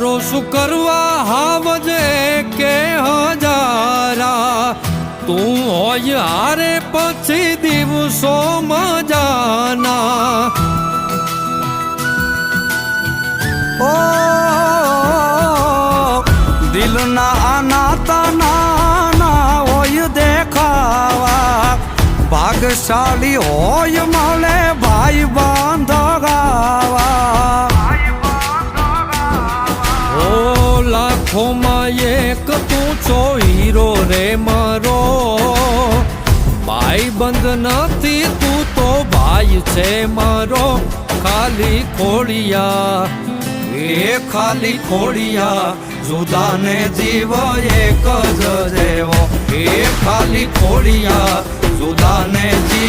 શું કરવા હાવજે કે હજારા. તું હોય હારે પછી દિવસો મજાના. ઓ, દિલના અનાતા નાના હોય દેખાવા. ભાગશાળી હોય મળે લાખોમાં એક તું છો હીરો રે મારો. ભાઈ બંધ નથી, તું તો ભાઈ છે મારો. ખાલી ખોડિયા, એ ખાલી ખોડિયા. જુદાને જીવ એક જ જેવો એ ખાલી ખોડિયા, જુદાને જીવ એક જ જેવો